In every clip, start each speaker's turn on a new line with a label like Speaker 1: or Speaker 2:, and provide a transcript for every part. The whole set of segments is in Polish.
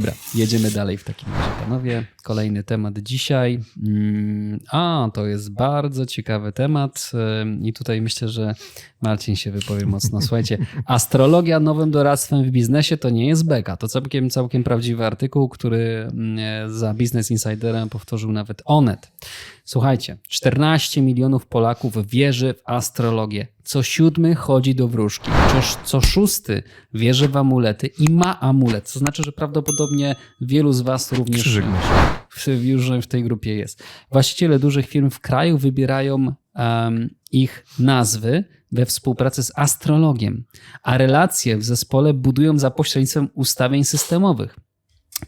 Speaker 1: Dobra, jedziemy dalej w takim razie, panowie. Kolejny temat dzisiaj. Mm, A, to jest bardzo ciekawy temat i tutaj myślę, że Marcin się wypowie mocno. Słuchajcie, astrologia nowym doradztwem w biznesie to nie jest beka. To całkiem, całkiem prawdziwy artykuł, który mm, za Business Insiderem powtórzył nawet Onet. Słuchajcie, 14 milionów Polaków wierzy w astrologię. Co siódmy chodzi do wróżki. Co, co szósty wierzy w amulety i ma amulet. To znaczy, że prawdopodobnie wielu z Was również
Speaker 2: Krzyżyk
Speaker 1: w, już w tej grupie jest. Właściciele dużych firm w kraju wybierają em, ich nazwy we współpracy z astrologiem, a relacje w zespole budują za pośrednictwem ustawień systemowych.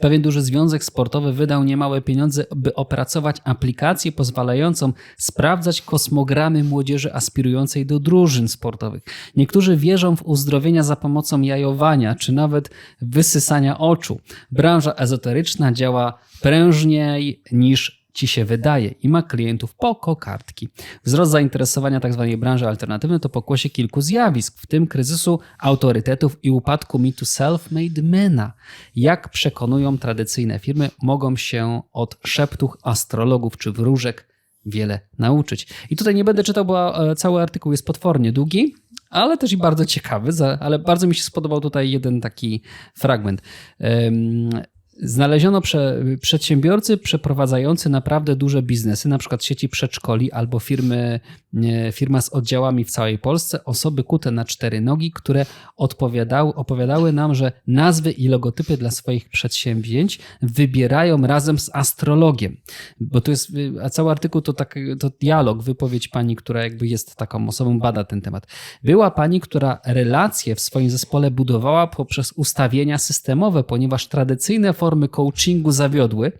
Speaker 1: Pewien duży związek sportowy wydał niemałe pieniądze, by opracować aplikację pozwalającą sprawdzać kosmogramy młodzieży aspirującej do drużyn sportowych. Niektórzy wierzą w uzdrowienia za pomocą jajowania, czy nawet wysysania oczu. Branża ezoteryczna działa prężniej niż ci się wydaje i ma klientów po kokardki. Wzrost zainteresowania tzw. branży alternatywnej to pokłosie kilku zjawisk, w tym kryzysu autorytetów i upadku mitu self-made mena. Jak przekonują tradycyjne firmy, mogą się od szeptuch astrologów czy wróżek wiele nauczyć. I tutaj nie będę czytał, bo e, cały artykuł jest potwornie długi, ale też i bardzo ciekawy, ale bardzo mi się spodobał tutaj jeden taki fragment. Znaleziono prze, przedsiębiorcy przeprowadzający naprawdę duże biznesy, na przykład sieci przedszkoli albo firmy, firma z oddziałami w całej Polsce, osoby kute na cztery nogi, które odpowiadały, opowiadały nam, że nazwy i logotypy dla swoich przedsięwzięć wybierają razem z astrologiem. Bo to jest, a cały artykuł to, tak, to dialog, wypowiedź pani, która jakby jest taką osobą, bada ten temat. Była pani, która relacje w swoim zespole budowała poprzez ustawienia systemowe, ponieważ tradycyjne formy coachingu zawiodły.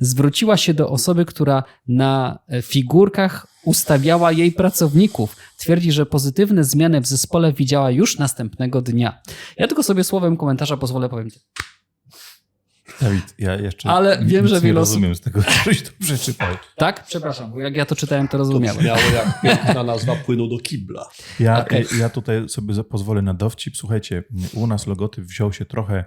Speaker 1: Zwróciła się do osoby, która na e, figurkach ustawiała jej pracowników. Twierdzi, że pozytywne zmiany w zespole widziała już następnego dnia. Ja tylko sobie słowem komentarza pozwolę powiedzieć.
Speaker 2: Dawid, ja jeszcze
Speaker 1: Ale
Speaker 2: nic
Speaker 1: wiem, że
Speaker 2: nie
Speaker 1: wiele osób-
Speaker 2: rozumiem z tego, coś tu przeczytał.
Speaker 1: Tak? Przepraszam, bo jak ja to czytałem, to
Speaker 3: To
Speaker 1: rozumiałem.
Speaker 3: brzmiało jak piękna nazwa płynu do kibla.
Speaker 2: Ja,
Speaker 1: Okej.
Speaker 2: ja tutaj sobie pozwolę na dowcip. Słuchajcie, u nas logotyp wziął się trochę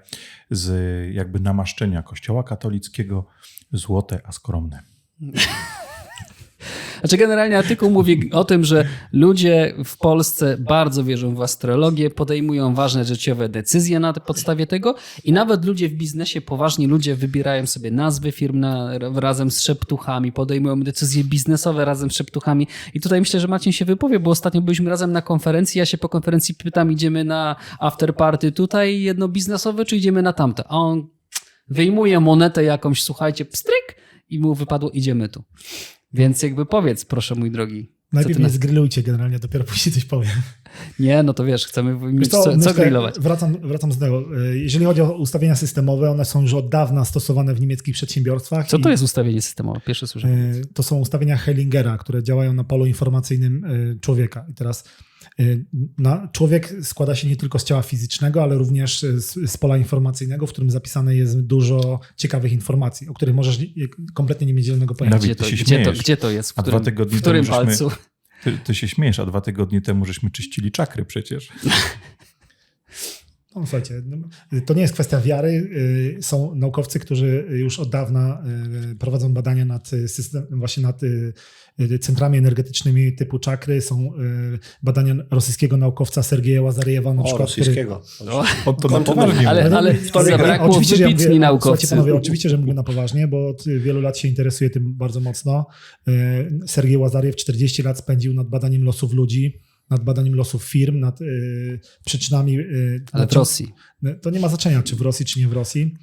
Speaker 2: z jakby namaszczenia kościoła katolickiego złote, a skromne.
Speaker 1: Znaczy generalnie artykuł mówi o tym, że ludzie w Polsce bardzo wierzą w astrologię, podejmują ważne życiowe decyzje na podstawie tego i nawet ludzie w biznesie, poważni ludzie wybierają sobie nazwy firm na, razem z szeptuchami, podejmują decyzje biznesowe razem z szeptuchami i tutaj myślę, że Marcin się wypowie, bo ostatnio byliśmy razem na konferencji, ja się po konferencji pytam, idziemy na after party tutaj jedno biznesowe, czy idziemy na tamte? A on wyjmuje monetę jakąś, słuchajcie, pstryk i mu wypadło, idziemy tu. Więc jakby powiedz, proszę mój drogi.
Speaker 4: Najpierw
Speaker 1: na...
Speaker 4: zgrillujcie generalnie, dopiero później coś powiem.
Speaker 1: Nie, no to wiesz, chcemy
Speaker 4: Wiesz
Speaker 1: co, co
Speaker 4: myślę,
Speaker 1: grillować.
Speaker 4: Wracam, wracam z tego. Y, Jeżeli chodzi o ustawienia systemowe, one są już od dawna stosowane w niemieckich przedsiębiorstwach.
Speaker 1: Co to jest ustawienie systemowe? Pierwsze słyszę.
Speaker 4: y, To są ustawienia Hellingera, które działają na polu informacyjnym y, człowieka. I teraz na, człowiek składa się nie tylko z ciała fizycznego, ale również y, z, z pola informacyjnego, w którym zapisane jest dużo ciekawych informacji, o których możesz nie- kompletnie nie mieć zielonego pojęcia.
Speaker 1: Gdzie to, gdzie, to, gdzie to jest? W
Speaker 2: A
Speaker 1: którym,
Speaker 2: dwa tygodnie
Speaker 1: w którym
Speaker 2: żeśmy-
Speaker 1: palcu?
Speaker 2: Ty, ty się śmiejesz, a dwa tygodnie temu żeśmy czyścili czakry przecież.
Speaker 4: No, słuchajcie, no, to nie jest kwestia wiary. Y, Są naukowcy, którzy już od dawna y, prowadzą badania nad y, system, właśnie nad centrami energetycznymi typu czakry. Są badania rosyjskiego naukowca Sergeja Łazaryjewa na
Speaker 3: O,
Speaker 4: przykład. który-
Speaker 3: rosyjskiego.
Speaker 2: On to na poważnie
Speaker 1: Ale, ale
Speaker 4: Ale-
Speaker 1: zabrakło
Speaker 4: oczywiście, że ja mówię,
Speaker 1: naukowcy.
Speaker 4: Panowie, oczywiście, że mówię na poważnie, bo od wielu lat się interesuje tym bardzo mocno. Sergiej Łazariew 40 lat spędził nad badaniem losów ludzi, nad badaniem losów firm, nad y, przyczynami... y,
Speaker 1: Ale
Speaker 4: nad
Speaker 1: w Rosji.
Speaker 4: To nie ma znaczenia, czy w Rosji, czy nie w Rosji.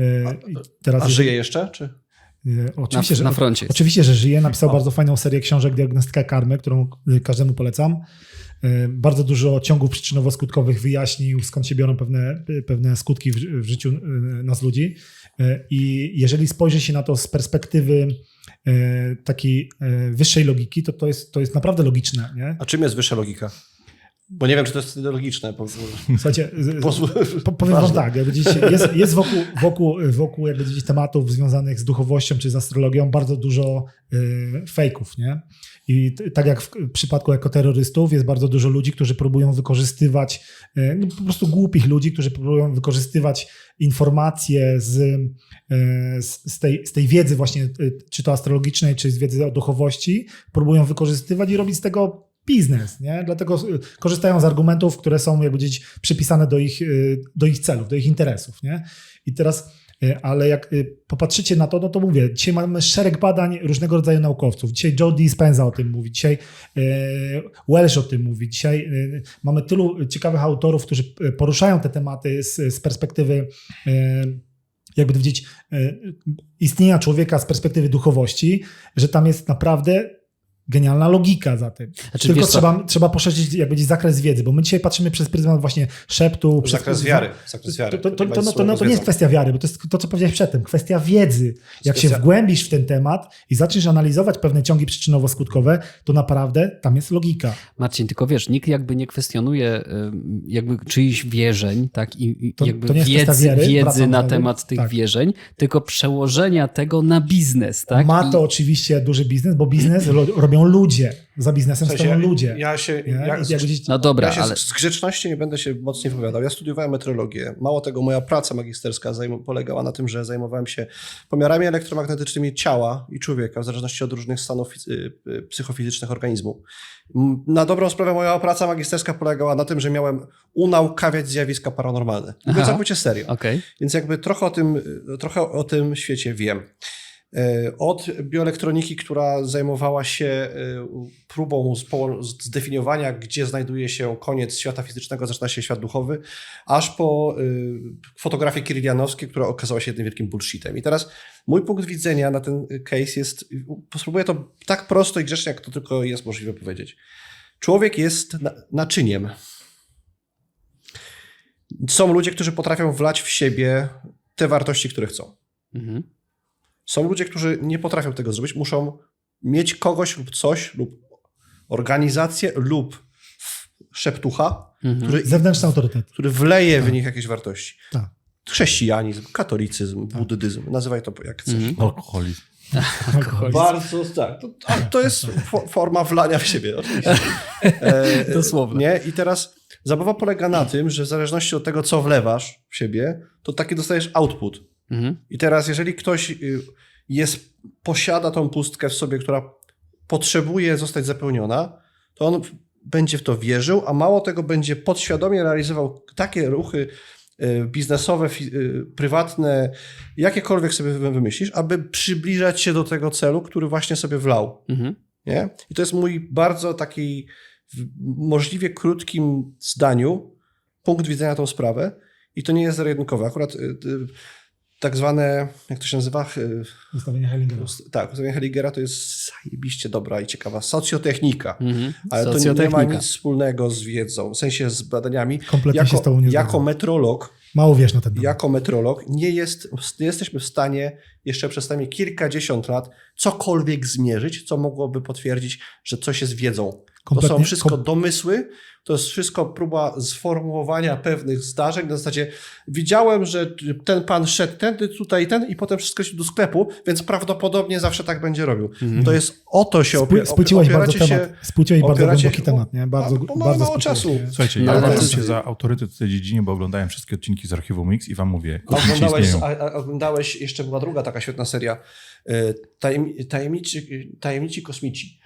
Speaker 4: Y, Teraz
Speaker 3: A żyje jeszcze? Czy?
Speaker 4: Y,
Speaker 1: Na,
Speaker 4: Oczywiście, że,
Speaker 1: na froncie.
Speaker 4: oczywiście, że żyje. Napisał
Speaker 3: O.
Speaker 4: bardzo fajną serię książek Diagnostyka Karmy, którą każdemu polecam. Y, Bardzo dużo ciągów przyczynowo-skutkowych wyjaśnił, skąd się biorą pewne, pewne skutki w, w życiu y, nas ludzi. I jeżeli spojrzy się na to z perspektywy takiej y, wyższej logiki, to to jest, to jest naprawdę logiczne. Nie?
Speaker 3: A czym jest wyższa logika? Bo nie wiem, czy to jest logiczne.
Speaker 4: Słuchajcie, z-
Speaker 3: Pozwól-
Speaker 4: po, powiem wam tak, jak widzicie, jest, jest wokół, wokół, wokół jak widzicie, tematów związanych z duchowością czy z astrologią bardzo dużo y, fejków, nie? I tak jak w przypadku ekoterrorystów jest bardzo dużo ludzi, którzy próbują wykorzystywać, y, no, po prostu głupich ludzi, którzy próbują wykorzystywać informacje z, y, z, z, tej, z tej wiedzy właśnie, y, czy to astrologicznej, czy z wiedzy o duchowości, próbują wykorzystywać i robić z tego biznes, nie? Dlatego y, korzystają z argumentów, które są jakby gdzieś przypisane do ich, y, do ich celów, do ich interesów, nie? I teraz, y, ale jak popatrzycie na to, no to mówię, dzisiaj mamy szereg badań różnego rodzaju naukowców. Dzisiaj Joe Dispenza o tym mówi, dzisiaj Welsh o tym mówi, dzisiaj mamy tylu ciekawych autorów, którzy poruszają te tematy z, z perspektywy jakby powiedzieć, istnienia człowieka z perspektywy duchowości, że tam jest naprawdę genialna logika za tym.
Speaker 1: Znaczy,
Speaker 4: Tylko
Speaker 1: wiesz co?
Speaker 4: trzeba, trzeba poszerzyć jakby gdzieś zakres wiedzy, bo my dzisiaj patrzymy przez pryzmat właśnie szeptu. przez
Speaker 3: zakres wiary. Zakres wiary.
Speaker 4: To, to, to, no, to, no, to nie jest kwestia wiary, bo to jest to, co powiedziałeś przedtem, kwestia wiedzy. Jak się wgłębisz w ten temat i zaczniesz analizować pewne ciągi przyczynowo-skutkowe, to naprawdę tam jest logika.
Speaker 1: Marcin, tylko wiesz, nikt jakby nie kwestionuje jakby czyichś wierzeń, tak, i, i
Speaker 4: To-
Speaker 1: jakby
Speaker 4: to nie jest kwestia
Speaker 1: wiedzy,
Speaker 4: wiary,
Speaker 1: wiedzy na temat tych
Speaker 4: tak.
Speaker 1: wierzeń, tylko przełożenia tego na biznes, tak?
Speaker 4: Ma
Speaker 1: I-
Speaker 4: to oczywiście duży biznes, bo biznes ro, robią ludzie. Za biznesem
Speaker 3: W sensie,
Speaker 4: stoją ludzie.
Speaker 3: Ja się, ja,
Speaker 4: gdzieś,
Speaker 1: No dobra,
Speaker 3: ja się
Speaker 1: ale
Speaker 3: z, z grzeczności nie będę się mocniej wypowiadał. Ja studiowałem meteorologię. Mało tego, moja praca magisterska zajm- polegała na tym, że zajmowałem się pomiarami elektromagnetycznymi ciała i człowieka, w zależności od różnych stanów y, y, psychofizycznych organizmu. Na dobrą sprawę moja praca magisterska polegała na tym, że miałem unaukawiać zjawiska paranormalne. Mówię całkowicie serio.
Speaker 1: okej.
Speaker 3: Więc jakby trochę o tym, trochę o tym świecie wiem. E, Od bioelektroniki, która zajmowała się e, próbą zdefiniowania, gdzie znajduje się koniec świata fizycznego, zaczyna się świat duchowy, aż po e, fotografię kirilianowskie, która okazała się jednym wielkim bullshitem. I teraz mój punkt widzenia na ten case jest, spróbuję to tak prosto i grzecznie, jak to tylko jest możliwe powiedzieć. Człowiek jest na- naczyniem. Są ludzie, którzy potrafią wlać w siebie te wartości, które chcą.
Speaker 1: Mhm.
Speaker 3: Są ludzie, którzy nie potrafią tego zrobić, muszą mieć kogoś lub coś, lub organizację, lub szeptucha,
Speaker 1: Mhm.
Speaker 3: który,
Speaker 4: zewnętrzny autorytet.
Speaker 3: który wleje w nich jakieś wartości.
Speaker 4: Tak.
Speaker 3: Chrześcijanizm, katolicyzm, buddyzm, nazywaj to jak chcesz.
Speaker 1: Mhm.
Speaker 2: Alkoholizm.
Speaker 1: Alkoholizm.
Speaker 3: Bardzo, tak. To, to jest fo- forma wlania w siebie, oczywiście. E,
Speaker 1: Dosłownie.
Speaker 3: Nie? I teraz zabawa polega na tym, że w zależności od tego, co wlewasz w siebie, to taki dostajesz output.
Speaker 1: Mhm.
Speaker 3: I teraz, jeżeli ktoś y, jest, posiada tą pustkę w sobie, która potrzebuje zostać zapełniona, to on będzie w to wierzył, a mało tego będzie podświadomie realizował takie ruchy y, biznesowe, y, prywatne, jakiekolwiek sobie wy- wymyślisz, aby przybliżać się do tego celu, który właśnie sobie wlał.
Speaker 1: Mhm.
Speaker 3: Nie? I to jest mój bardzo taki w możliwie krótkim zdaniu punkt widzenia tą sprawę. I to nie jest zero-jedynkowe. Akurat tak zwane, jak to się nazywa? Y,
Speaker 4: Ustawienie Hellingera.
Speaker 3: ust- Tak, ustawienie Helligera to jest zajebiście dobra i ciekawa socjotechnika.
Speaker 1: Mhm.
Speaker 3: Ale to nie ma
Speaker 1: Socjotechnika.
Speaker 3: nic wspólnego z wiedzą, w sensie z badaniami.
Speaker 4: Kompletnie się z
Speaker 3: Jako,
Speaker 4: tobą nie
Speaker 3: jako metrolog,
Speaker 4: Mało wiesz na ten temat.
Speaker 3: jako metrolog nie, jest, nie jesteśmy w stanie jeszcze przez najmniej kilkadziesiąt lat cokolwiek zmierzyć, co mogłoby potwierdzić, że coś jest wiedzą. To
Speaker 4: Kompletnie-
Speaker 3: są wszystko
Speaker 4: kom-
Speaker 3: domysły, to jest wszystko próba sformułowania pewnych zdarzeń na zasadzie widziałem, że ten pan szedł tędy, tutaj, ten i potem wszystko się do sklepu, więc prawdopodobnie zawsze tak będzie robił.
Speaker 1: Mhm.
Speaker 3: To jest o to się
Speaker 4: Spły-
Speaker 3: opie-
Speaker 4: Spłyciłeś bardzo
Speaker 3: opieracie
Speaker 4: temat. Spłyciłeś bardzo głęboki temat, nie? Bardzo,
Speaker 3: A, bo mamy
Speaker 4: bardzo
Speaker 3: mało czasu.
Speaker 4: nie?
Speaker 2: Słuchajcie, ja uważam
Speaker 1: to-
Speaker 2: się za autorytet w tej dziedzinie, bo oglądałem wszystkie odcinki z Archiwum Mix i wam mówię,
Speaker 3: Oglądałeś, a, a oglądałeś, jeszcze była druga taka świetna seria, e, tajem, tajemniczy, tajemnici kosmici.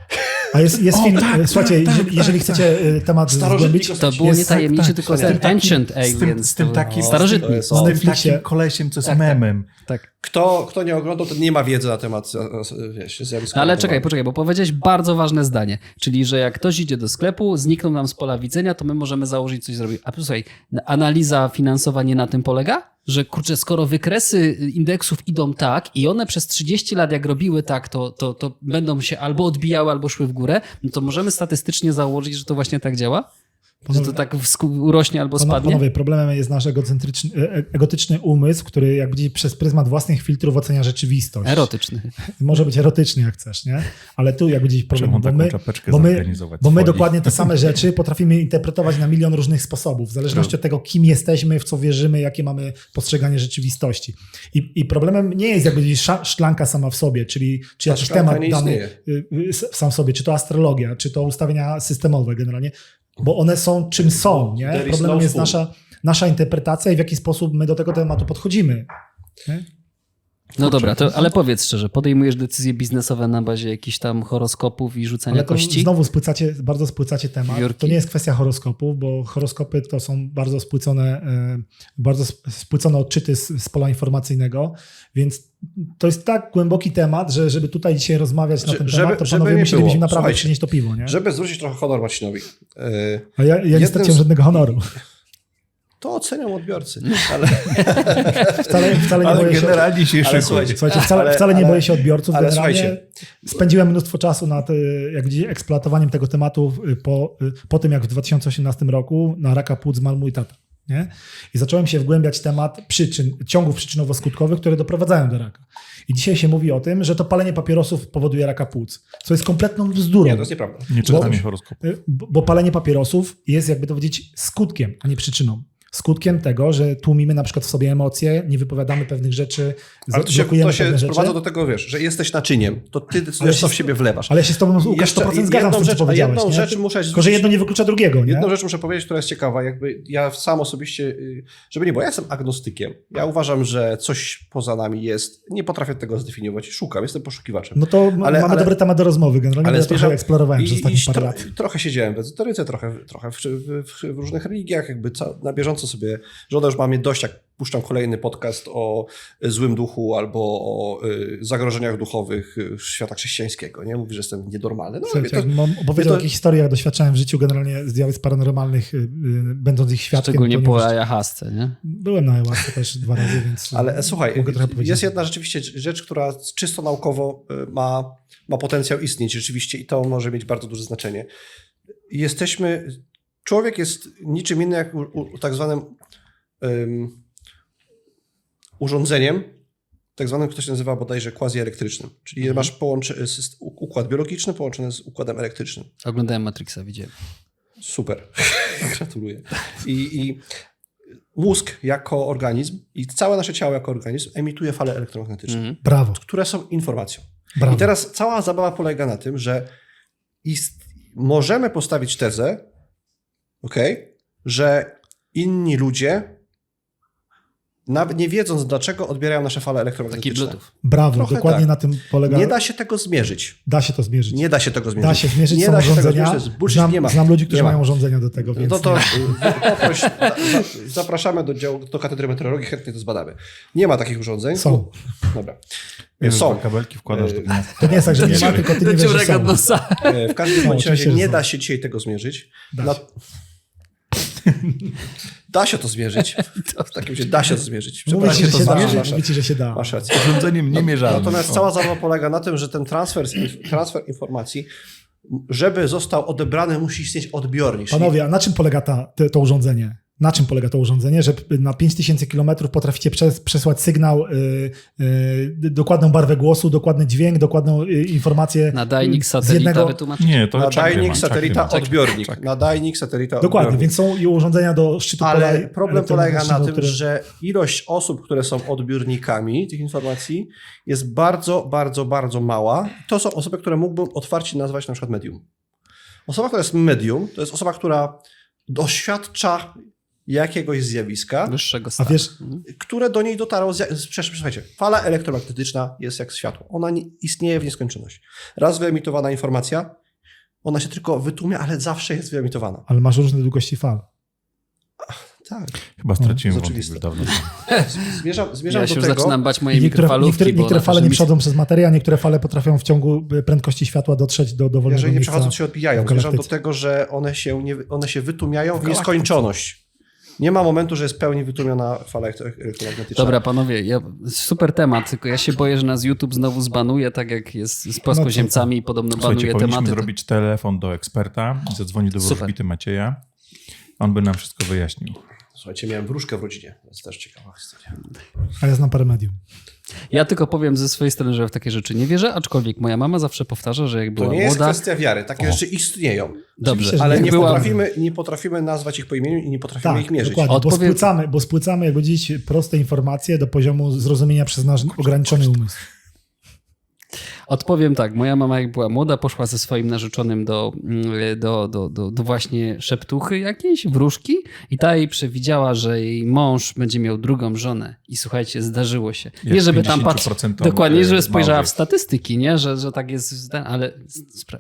Speaker 4: A jest, jest
Speaker 2: O,
Speaker 4: film,
Speaker 2: tak,
Speaker 4: e, słuchajcie,
Speaker 2: tak,
Speaker 4: jeżeli,
Speaker 2: tak,
Speaker 4: jeżeli
Speaker 2: tak,
Speaker 4: chcecie e, temat zgłębić,
Speaker 1: To było nie tajemniczy,
Speaker 2: tak,
Speaker 1: tylko
Speaker 3: tak.
Speaker 1: ten Ancient
Speaker 2: z tym-
Speaker 1: Aliens.
Speaker 2: z tym takim-
Speaker 1: Starożytni.
Speaker 2: Z tym takim kolesiem, co jest
Speaker 1: Tak, tak.
Speaker 2: memem.
Speaker 1: Tak.
Speaker 3: Kto, kto nie oglądał, to nie ma wiedzy na temat e, wiesz, zjawiska.
Speaker 1: Ale czekaj, poczekaj, bo powiedziałeś bardzo ważne zdanie, czyli że jak ktoś idzie do sklepu, znikną nam z pola widzenia, to my możemy założyć coś zrobić. A słuchaj, analiza finansowa nie na tym polega? Że kurczę, skoro wykresy indeksów idą tak i one przez 30 lat jak robiły tak, to, to, to będą się albo odbijały, albo szły w górę, no to możemy statystycznie założyć, że to właśnie tak działa? Że to tak urośnie albo spadnie?
Speaker 4: Panowie, problemem jest nasz egocentryczny, e- e- egotyczny umysł, który jak gdzieś przez pryzmat własnych filtrów ocenia rzeczywistość.
Speaker 1: Erotyczny.
Speaker 4: Może być erotyczny jak chcesz, nie? Ale tu jak gdzieś problem, bo my, bo my,
Speaker 2: zorganizować.
Speaker 4: bo my dokładnie te same rzeczy potrafimy interpretować na milion różnych sposobów, w zależności od tego, kim jesteśmy, w co wierzymy, jakie mamy postrzeganie rzeczywistości. I, i problemem nie jest jakby gdzieś sza- szklanka sama w sobie, czyli czy jakiś temat dany y, y, sam w sobie, czy to astrologia, czy to ustawienia systemowe generalnie, bo one są czym są, nie?
Speaker 3: There is
Speaker 4: Problemem
Speaker 3: no
Speaker 4: jest nasza, nasza interpretacja i w jaki sposób my do tego tematu podchodzimy. Nie?
Speaker 1: No dobra, to, ale powiedz szczerze, podejmujesz decyzje biznesowe na bazie jakichś tam horoskopów i rzucania
Speaker 4: Ale to
Speaker 1: kości?
Speaker 4: znowu spłycacie, bardzo spłycacie temat. To nie jest kwestia horoskopów, bo horoskopy to są bardzo spłycone, e, bardzo sp- spłycone odczyty z, z pola informacyjnego, więc to jest tak głęboki temat, że żeby tutaj dzisiaj rozmawiać na
Speaker 3: Że-
Speaker 4: ten
Speaker 3: żeby-
Speaker 4: temat, to panowie musielibyśmy naprawdę
Speaker 3: Słuchajcie,
Speaker 4: przynieść to piwo, nie?
Speaker 3: Żeby zwrócić trochę honor Marcinowi. Yy,
Speaker 4: A ja, ja nie
Speaker 3: z-
Speaker 4: żadnego honoru.
Speaker 3: To oceniam odbiorcy. Ale,
Speaker 4: Wcale, wcale nie
Speaker 2: Ale
Speaker 4: boję się...
Speaker 2: generalnie się
Speaker 3: ale słuchajcie,
Speaker 4: Słuchajcie, wcale,
Speaker 3: Ale-
Speaker 4: wcale nie
Speaker 3: ale-
Speaker 4: boję się odbiorców.
Speaker 3: ale
Speaker 4: Generalnie
Speaker 3: słuchajcie.
Speaker 4: spędziłem mnóstwo czasu nad e, jak gdzieś eksploatowaniem tego tematu y, po, y, po tym, jak w 2018 roku na raka płuc zmarł mój tata. Nie? I zacząłem się wgłębiać temat przyczyn, ciągów przyczynowo-skutkowych, które doprowadzają do raka. I dzisiaj się mówi o tym, że to palenie papierosów powoduje raka płuc, co jest kompletną bzdurą.
Speaker 3: nie, to jest nieprawda.
Speaker 2: Nie horoskopu.
Speaker 4: Y, Bo bo palenie papierosów jest, jakby to powiedzieć, skutkiem, a nie przyczyną. Skutkiem tego, że tłumimy na przykład w sobie emocje, nie wypowiadamy pewnych rzeczy,
Speaker 3: Ale to się, to się sprowadza do tego, wiesz, że jesteś naczyniem, to ty decydujesz, co w siebie wlewasz.
Speaker 4: Ale ja się z tobą, Łukasz,
Speaker 3: Jeszcze
Speaker 4: 100% zgadzam z tym, co
Speaker 3: rzecz- a
Speaker 4: powiedziałeś.
Speaker 3: jedną
Speaker 4: nie?
Speaker 3: rzecz muszę
Speaker 4: Tylko, że jedno nie wyklucza drugiego, nie?
Speaker 3: Jedną rzecz muszę powiedzieć, która jest ciekawa. Jakby ja sam osobiście, y, żeby nie było, ja jestem agnostykiem. Ja uważam, że coś poza nami jest. Nie potrafię tego zdefiniować szukam. Jestem poszukiwaczem.
Speaker 4: No to
Speaker 3: Ale-
Speaker 4: mamy
Speaker 3: ale-
Speaker 4: dobry temat do rozmowy. Generalnie
Speaker 3: ale
Speaker 4: trochę eksplorowałem
Speaker 3: I,
Speaker 4: przez ostatnie parę
Speaker 3: tro,
Speaker 4: lat.
Speaker 3: trochę siedziałem w ezoteryce, trochę, trochę w, w, w, różnych religiach, jakby na bieżąco sobie, żona już ma mnie dość, jak puszczam kolejny podcast o y, złym duchu albo o y, zagrożeniach duchowych y, świata chrześcijańskiego, nie? Mówi, że jestem nienormalny. No,
Speaker 4: Słuchajcie,
Speaker 3: mówię, to,
Speaker 4: mam opowiedział
Speaker 3: to-
Speaker 4: o jakichś historiach, jak doświadczałem w życiu generalnie zjawisk paranormalnych, y, y, będąc ich świadkiem.
Speaker 1: Szczególnie
Speaker 4: nie
Speaker 1: po ayahuasce, nie?
Speaker 4: Byłem na ayahuasce też dwa razy, więc
Speaker 3: Ale słuchaj, jest jedna rzeczywiście rzecz, która czysto naukowo ma, ma potencjał istnieć rzeczywiście i to może mieć bardzo duże znaczenie. Jesteśmy, człowiek jest niczym innym jak u, u, tak zwanym ym, urządzeniem, tak zwanym, które się nazywa bodajże quasi-elektrycznym. Czyli
Speaker 1: Mhm.
Speaker 3: masz połączy, układ biologiczny połączony z układem elektrycznym.
Speaker 1: Oglądałem Matrixa, widziałem.
Speaker 3: Super. Gratuluję. I, I mózg jako organizm i całe nasze ciało jako organizm emituje fale elektromagnetyczne,
Speaker 1: Mhm.
Speaker 4: Brawo,
Speaker 3: które są informacją.
Speaker 4: brawo.
Speaker 3: I teraz cała zabawa polega na tym, że ist... możemy postawić tezę, okay, że inni ludzie, nawet nie wiedząc dlaczego, odbierają nasze fale elektromagnetyczne.
Speaker 4: Brawo,
Speaker 3: trochę
Speaker 4: dokładnie
Speaker 3: tak.
Speaker 4: na tym polega.
Speaker 3: Nie da się tego zmierzyć.
Speaker 4: da się to zmierzyć.
Speaker 3: Nie da się tego zmierzyć.
Speaker 4: Da się zmierzyć,
Speaker 3: nie
Speaker 4: są
Speaker 3: da się tego
Speaker 4: urządzenia.
Speaker 3: zmierzyć, jest bullshit,
Speaker 4: znam,
Speaker 3: nie ma.
Speaker 4: znam ludzi, którzy
Speaker 3: Nie ma.
Speaker 4: mają urządzenia do tego, więc
Speaker 3: No to poproś, za- za- zapraszamy do, działu, do katedry meteorologii, chętnie to zbadamy. Nie ma takich urządzeń.
Speaker 4: Są.
Speaker 3: Dobra.
Speaker 2: Są.
Speaker 3: Są.
Speaker 2: kabelki wkładasz do gniazda.
Speaker 4: To nie jest tak, że nie ma, tylko ty nie wiesz.
Speaker 3: E, W każdym bądź razie nie da się dzisiaj tego zmierzyć.
Speaker 4: Da się.
Speaker 3: Da się to zmierzyć. W takim razie da się to zmierzyć.
Speaker 4: Mówicie, że
Speaker 3: to
Speaker 4: się da,
Speaker 3: zmierzyć. Masz,
Speaker 4: mówicie, że się da.
Speaker 3: masz rację.
Speaker 2: Urządzeniem niemierzalnym.
Speaker 3: Natomiast
Speaker 2: O.
Speaker 3: cała zabawa polega na tym, że ten transfer, transfer informacji, żeby został odebrany, musi istnieć odbiornik.
Speaker 4: Panowie, a na czym polega ta, te, to urządzenie? Na czym polega to urządzenie, że na 5000 km potraficie przes, przesłać sygnał, y, y, dokładną barwę głosu, dokładny dźwięk, dokładną y, informację
Speaker 1: Nadajnik satelita
Speaker 4: jednego...
Speaker 2: Nie, to
Speaker 3: Nadajnik, satelita,
Speaker 2: mam.
Speaker 3: odbiornik. Nadajnik, satelita,
Speaker 4: Dokładnie,
Speaker 3: odbiornik.
Speaker 4: więc są i urządzenia do szczytu pola
Speaker 3: Ale problem polega na tym,
Speaker 4: które-
Speaker 3: że ilość osób, które są odbiornikami tych informacji jest bardzo, bardzo, bardzo mała. To są osoby, które mógłbym otwarcie nazwać na przykład medium. Osoba, która jest medium, to jest osoba, która doświadcza jakiegoś zjawiska,
Speaker 1: Wyższego
Speaker 4: A
Speaker 1: stanu.
Speaker 4: wiesz,
Speaker 1: Mhm.
Speaker 3: które do niej dotarło. Z, z, przecież, słuchajcie, fala elektromagnetyczna jest jak światło. Ona nie, istnieje w nieskończoność. Raz wyemitowana informacja, ona się tylko wytłumia, ale zawsze jest wyemitowana.
Speaker 4: ale masz różne długości fal.
Speaker 3: Tak.
Speaker 2: Chyba straciłem
Speaker 3: To
Speaker 2: wątek już dawno.
Speaker 3: Zmierzam, zmierzam
Speaker 1: Ja
Speaker 3: do
Speaker 1: się
Speaker 3: tego.
Speaker 1: zaczynam bać mojej
Speaker 4: I niektóre,
Speaker 1: mikrofalówki,
Speaker 4: niektóre, niektóre fale nie
Speaker 1: mi-
Speaker 4: przechodzą przez materię, a niektóre fale potrafią w ciągu y, prędkości światła dotrzeć do dowolnego
Speaker 3: Jeżeli nie przechodzą, to się odbijają. Zmierzam do tego, że one się, nie, one się wytłumiają w
Speaker 4: galaktyce.
Speaker 3: nieskończoność. Nie ma momentu, że jest w pełni wytłumiona fala elektro- elektromagnetyczna.
Speaker 1: Dobra, panowie, ja, super temat, tylko ja się boję, że nas YouTube znowu zbanuje, tak jak jest z płaskoziemcami i podobno
Speaker 2: Słuchajcie,
Speaker 1: banuje
Speaker 2: powinniśmy
Speaker 1: tematy.
Speaker 2: zrobić telefon do eksperta, zadzwonić do wróżbity Macieja On by nam wszystko wyjaśnił.
Speaker 3: Słuchajcie, miałem wróżkę w rodzinie, więc też ciekawa historia.
Speaker 4: A ja znam parę medium.
Speaker 1: Ja tylko powiem ze swojej strony, że w takie rzeczy nie wierzę, aczkolwiek moja mama zawsze powtarza, że jak była
Speaker 3: To nie jest
Speaker 1: młoda...
Speaker 3: kwestia wiary, takie
Speaker 2: O.
Speaker 3: rzeczy istnieją.
Speaker 1: Dobrze,
Speaker 3: Ale nie
Speaker 1: była...
Speaker 3: potrafimy, nie potrafimy nazwać ich po imieniu i nie potrafimy
Speaker 4: Tak,
Speaker 3: ich mierzyć.
Speaker 4: dokładnie, bo,
Speaker 1: Odpowiedz-
Speaker 4: spłycamy, bo spłycamy, jak powiedzieć, proste informacje do poziomu zrozumienia przez nasz ograniczony umysł.
Speaker 1: Odpowiem tak, moja mama jak była młoda, poszła ze swoim narzeczonym do, mm, do, do, do, do właśnie szeptuchy jakiejś, wróżki i ta jej przewidziała, że jej mąż będzie miał drugą żonę. I słuchajcie, zdarzyło się. Nie
Speaker 2: Jest
Speaker 1: żeby tam patrzeć,
Speaker 2: 50%
Speaker 1: dokładnie, że
Speaker 2: e,
Speaker 1: spojrzała w statystyki, nie? Że, że tak jest, ale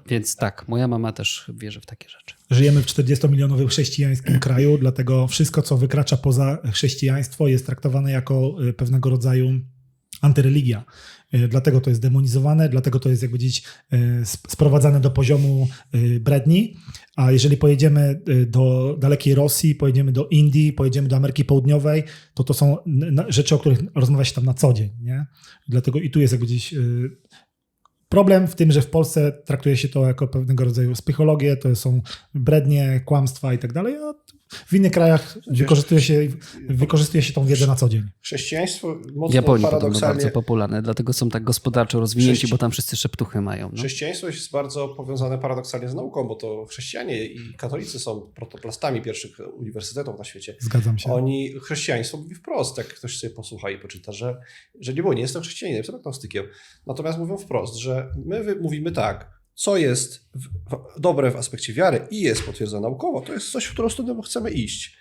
Speaker 1: więc tak, moja mama też wierzy w takie rzeczy.
Speaker 4: Żyjemy w 40-milionowym chrześcijańskim kraju, dlatego wszystko, co wykracza poza chrześcijaństwo, jest traktowane jako y, pewnego rodzaju antyreligia. Y, Dlatego to jest demonizowane, dlatego to jest, jak powiedzieć, sp- sprowadzane do poziomu y, bredni. A jeżeli pojedziemy y, do dalekiej Rosji, pojedziemy do Indii, pojedziemy do Ameryki Południowej, to to są rzeczy, o których rozmawia się tam na co dzień. Nie? Dlatego i tu jest, jak powiedzieć, Problem w tym, że w Polsce traktuje się to jako pewnego rodzaju psychologię, to są brednie, kłamstwa i tak dalej, a w innych krajach wykorzystuje się, wykorzystuje się tą wiedzę na co dzień.
Speaker 3: Chrześcijaństwo mocno
Speaker 1: Japonii podobno
Speaker 3: paradoksalnie...
Speaker 1: bardzo popularne, dlatego są tak gospodarczo rozwinięci,
Speaker 3: Chrześci-
Speaker 1: bo tam wszyscy szeptuchy mają. No.
Speaker 3: Chrześcijaństwo jest bardzo powiązane paradoksalnie z nauką, bo to chrześcijanie i katolicy są protoplastami pierwszych uniwersytetów na świecie.
Speaker 4: Zgadzam się.
Speaker 3: Oni, chrześcijaństwo mówi wprost, jak ktoś sobie posłucha i poczyta, że, że nie było, nie jestem chrześcijaninem, jestem agnostykiem. Natomiast mówią wprost, że my mówimy tak, co jest w, w, dobre w aspekcie wiary i jest potwierdzone naukowo, to jest coś, w którą stronę chcemy iść.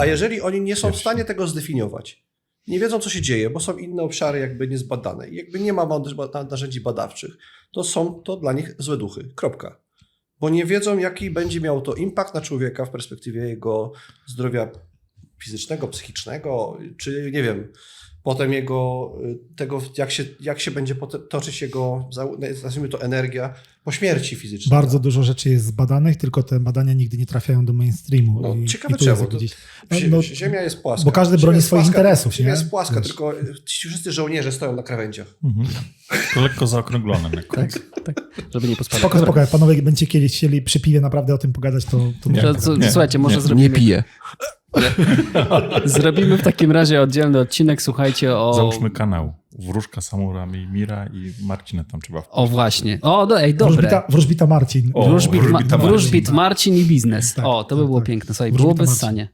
Speaker 3: A jeżeli oni nie są w stanie tego zdefiniować, nie wiedzą, co się dzieje, bo są inne obszary jakby niezbadane i jakby nie ma narzędzi badawczych, to są to dla nich złe duchy. Kropka. Bo nie wiedzą, jaki będzie miał to impact na człowieka w perspektywie jego zdrowia fizycznego, psychicznego, czy nie wiem, potem jego, y, tego, jak się, jak się będzie toczyć jego, nazwijmy to energia, po śmierci fizycznej.
Speaker 4: Bardzo dużo rzeczy jest zbadanych, tylko te badania nigdy nie trafiają do mainstreamu.
Speaker 3: No,
Speaker 4: I,
Speaker 3: ciekawe
Speaker 4: i
Speaker 3: czemu,
Speaker 4: jest,
Speaker 3: Zie-
Speaker 4: no,
Speaker 3: Ziemia jest płaska.
Speaker 4: bo każdy broni swoich
Speaker 3: płaska,
Speaker 4: interesów,
Speaker 3: Ziemia
Speaker 4: nie?
Speaker 3: jest płaska,
Speaker 4: Wiesz.
Speaker 3: tylko ci wszyscy żołnierze stoją na krawędziach.
Speaker 2: Mhm. To lekko koniec.
Speaker 1: Tak, tak, żeby nie pospadać.
Speaker 4: Spoko, spoko, jak panowie będziecie kiedyś chcieli przy piwie naprawdę o tym pogadać, to, to
Speaker 2: Nie. Nie,
Speaker 1: słuchajcie, może
Speaker 2: nie.
Speaker 1: zrobimy...
Speaker 5: Nie piję.
Speaker 1: Zrobimy w takim razie oddzielny odcinek, słuchajcie, o...
Speaker 2: Załóżmy kanał. Wróżka Samurami Mira i Marcina tam trzeba
Speaker 1: O właśnie. O, do, ej, dobre.
Speaker 4: Wróżbita, wróżbita Marcin.
Speaker 2: O,
Speaker 1: Wróżbit,
Speaker 2: Wróżbita
Speaker 1: ma,
Speaker 2: Marcin.
Speaker 1: wróżbit Marcin i biznes.
Speaker 4: Tak,
Speaker 1: o, to by
Speaker 4: tak,
Speaker 1: było
Speaker 4: tak.
Speaker 1: piękne. Słuchaj,
Speaker 4: Wróżbita
Speaker 1: byłoby
Speaker 4: Marcin.
Speaker 1: ssanie.